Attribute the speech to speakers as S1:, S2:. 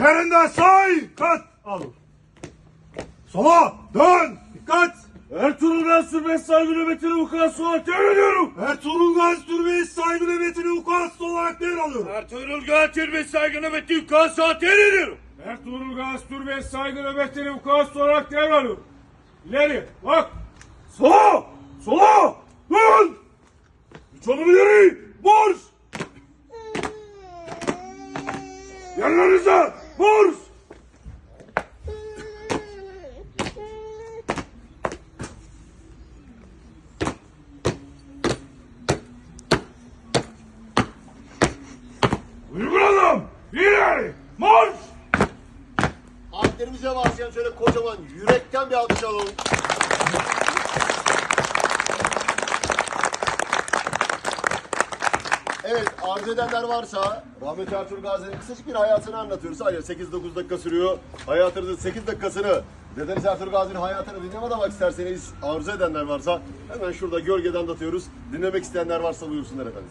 S1: Yerinde say. Kat. Al. Sola. Dön. Dikkat.
S2: Ertuğrul Gaz Sürmez saygı nöbetini vukuatsı olarak devrediyorum.
S1: Ertuğrul Gaz Türbeyi saygı nöbetini vukuatlı olarak devralıyor.
S2: Ertuğrul Gaz Sürmez saygı nöbeti vukuatsı olarak devrediyorum.
S3: Ertuğrul Gaz Türbe saygı nöbetleri vukuatsı olarak devralıyor. İleri bak.
S1: Sola. Sola. Dön. Üç adım ileri. Marş. Yerlerinize. Marş. Uygulanım. İleri. Marş.
S4: Alplerimize varsayan şöyle kocaman yürekten bir alkış alalım. Evet arzu edenler varsa Rahmetli Ertuğrul Gazi'nin kısacık bir hayatını anlatıyoruz. Hayır 8-9 dakika sürüyor. Hayatınızın 8 dakikasını Dedeniz Ertuğrul Gazi'nin hayatını dinleme damak isterseniz arzu edenler varsa hemen şurada gölgeden anlatıyoruz. Dinlemek isteyenler varsa buyursunlar efendim.